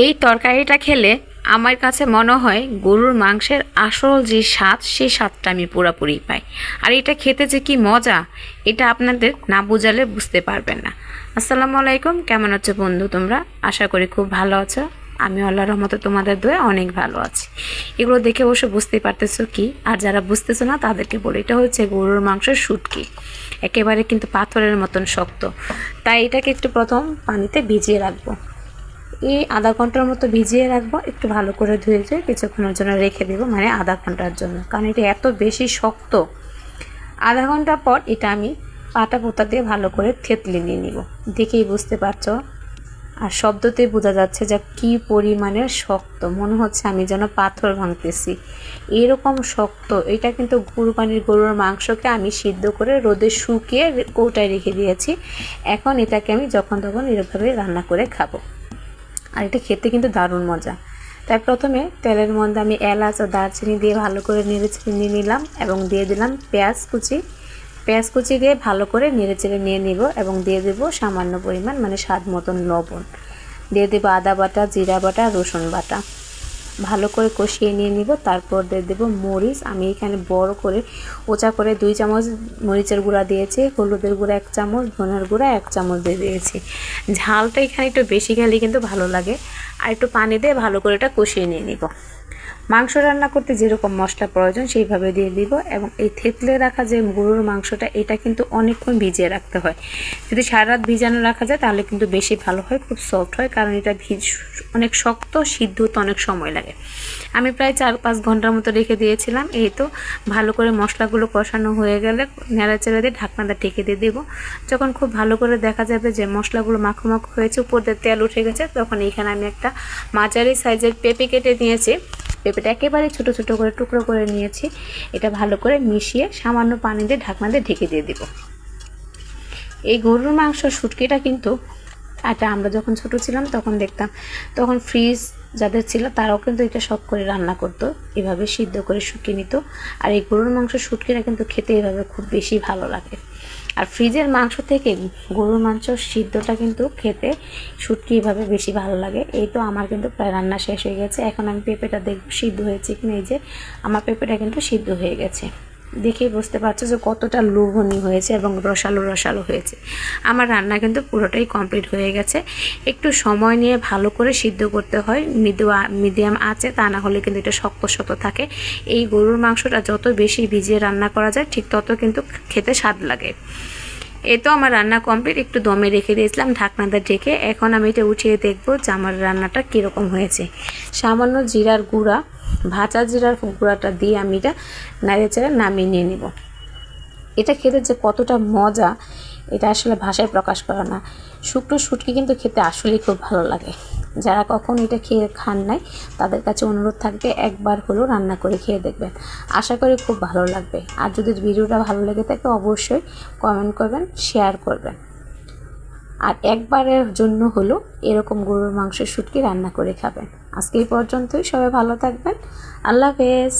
এই তরকারিটা খেলে আমার কাছে মনে হয় গরুর মাংসের আসল যে স্বাদ সেই স্বাদটা আমি পুরোপুরি পাই। আর এটা খেতে যে কি মজা, এটা আপনাদের না বোঝালে বুঝতে পারবেন না। আসসালামু আলাইকুম, কেমন আছো বন্ধু তোমরা? আশা করি খুব ভালো আছো। আমি আল্লাহর রহমতে তোমাদের দয়ে অনেক ভালো আছি। এগুলো দেখে অবশ্য বুঝতে পারতেছো কি, আর যারা বুঝতেছো না, তাদেরকে বলি, এটা হচ্ছে গরুর মাংসের শুটকি। একেবারে কিন্তু পাথরের মতন শক্ত। তাই এটাকে একটু প্রথম পানিতে ভিজিয়ে রাখব। এই আধা ঘণ্টার মতো ভিজিয়ে রাখব, একটু ভালো করে ধুয়ে ধুয়ে কিছুক্ষণের জন্য রেখে দেবো মানে আধা ঘণ্টার জন্য। কারণ এটা এত বেশি শক্ত। আধা ঘণ্টা পর এটা আমি পাটা পোতা দিয়ে ভালো করে থেতলে নিয়ে নিব। দেখেই বুঝতে পারছ? আর শব্দতেই বোঝা যাচ্ছে যে কি পরিমাণের শক্ত। মনে হচ্ছে আমি যেন পাথর ভাঙতেছি। এরকম শক্ত, এটা কিন্তু কুরবানির গরুর মাংসকে আমি সিদ্ধ করে রোদে শুকিয়ে কৌটায় রেখে দিয়েছি। এখন এটাকে আমি যখন তখন এরকমভাবে রান্না করে খাব। আর এটা খেতে কিন্তু দারুণ মজা। তাই প্রথমে তেলের মধ্যে আমি এলাচ ও দারচিনি দিয়ে ভালো করে নেড়ে নিয়ে নিলাম এবং দিয়ে দিলাম পেঁয়াজ কুচি। পেঁয়াজ কুচি দিয়ে ভালো করে নেড়ে চেড়ে নিয়ে নিব এবং দিয়ে দেব সামান্য পরিমাণ মানে স্বাদ মতন লবণ। দিয়ে দেবো আদা বাটা, জিরা বাটা, রসুন বাটা। ভালো করে কষিয়ে নিয়ে নিব, তারপর দিয়ে দেবো মরিচ। আমি এখানে বড় করে ওচা করে দুই চামচ মরিচের গুঁড়া দিয়েছি, হলুদের গুঁড়া এক চামচ, ধনের গুঁড়া এক চামচ দিয়ে দিয়েছি। ঝালটা এখানে একটু বেশি খেলে কিন্তু ভালো লাগে। আর একটু পানি দিয়ে ভালো করে এটা কষিয়ে নিয়ে নিব। মাংস রান্না করতে যেরকম মশলা প্রয়োজন, সেইভাবে দিয়ে দিব এবং এই থেতলে রাখা যে গরুর মাংসটা, এটা কিন্তু অনেকক্ষণ ভিজিয়ে রাখতে হয়। যদি সারা রাত ভিজানো রাখা যায়, তাহলে কিন্তু বেশি ভালো হয়, খুব সফট হয়, কারণ এটা ভিজ, অনেক শক্ত, সিদ্ধ হতে অনেক সময় লাগে। আমি প্রায় চার পাঁচ ঘণ্টার মতো রেখে দিয়েছিলাম, এই তো ভালো করে মশলাগুলো কষানো হয়ে গেলে নেড়াচেড়া দিয়ে ঢাকনাটা ঢেকে দিয়ে দেবো। যখন খুব ভালো করে দেখা যাবে যে মশলাগুলো মাখো মাখো হয়েছে, উপর দিয়ে তেল উঠে গেছে, তখন এইখানে আমি একটা মাঝারি সাইজের পেঁপে কেটে নিয়েছি। পেঁপেটা একেবারে ছোট ছোট করে টুকরো করে নিয়েছি। এটা ভালো করে মিশিয়ে সামান্য পানি দিয়ে ঢাকনা দিয়ে ঢেকে দিয়ে দিব। এই গরুর মাংস শুটকিটা কিন্তু এটা আমরা যখন ছোট ছিলাম তখন দেখতাম, তখন ফ্রিজ যাদের ছিল তারাও কিন্তু এটা শখ করে রান্না করতো, এভাবে সিদ্ধ করে শুকিয়ে নিত। আর এই গরুর মাংস শুটকিটা কিন্তু খেতে এভাবে খুব বেশি ভালো লাগে। আর ফ্রিজের মাংস থেকে গরুর মাংস সিদ্ধটা কিন্তু খেতে শুটকি এভাবে বেশি ভালো লাগে। এই তো আমার কিন্তু প্রায় রান্না শেষ হয়ে গেছে। এখন আমি পেঁপেটা দেখব সিদ্ধ হয়েছে কিনা। এই যে আমার পেঁপেটা কিন্তু সিদ্ধ হয়ে গেছে। দেখেই বুঝতে পারছ যে কতটা লোভনীয় হয়েছে এবং রসালো রসালো হয়েছে। আমার রান্না কিন্তু পুরোটাই কমপ্লিট হয়ে গেছে। একটু সময় নিয়ে ভালো করে সিদ্ধ করতে হয়। মৃদু মিডিয়াম আছে, তা না হলে কিন্তু এটা শক্ত শক্ত থাকে। এই গরুর মাংসটা যত বেশি ভিজিয়ে রান্না করা যায়, ঠিক তত কিন্তু খেতে স্বাদ লাগে। এ তো আমার রান্না কমপ্লিট একটু দমে রেখে দিয়েছিলাম, ঢাকনাটা ঢেকে। এখন আমি এটা উঠিয়ে দেখব যে আমার রান্নাটা কীরকম হয়েছে। সামান্য জিরার গুঁড়া ভাজা জিরার গুঁড়াটা দিয়ে আমি এটা নাড়িয়ে নামিয়ে নিয়ে নিব। এটা খেতে যে কতটা মজা, এটা আসলে ভাষায় প্রকাশ করা না। শুকনো শুটকি কিন্তু খেতে আসলেই খুব ভালো লাগে। যারা কখন এটা খেয়ে খান নাই, তাদের কাছে অনুরোধ থাকবে একবার হলেও রান্না করে খেয়ে দেখবেন। আশা করি খুব ভালো লাগবে। আর যদি ভিডিওটা ভালো লেগে থাকে, অবশ্যই কমেন্ট করবেন শেয়ার করবেন। আর একবারের জন্য হলো এরকম গরুর মাংসের শুটকি রান্না করে খাবেন। আজকে এই পর্যন্তই, সবাই ভালো থাকবেন। আল্লাহ হাফেজ।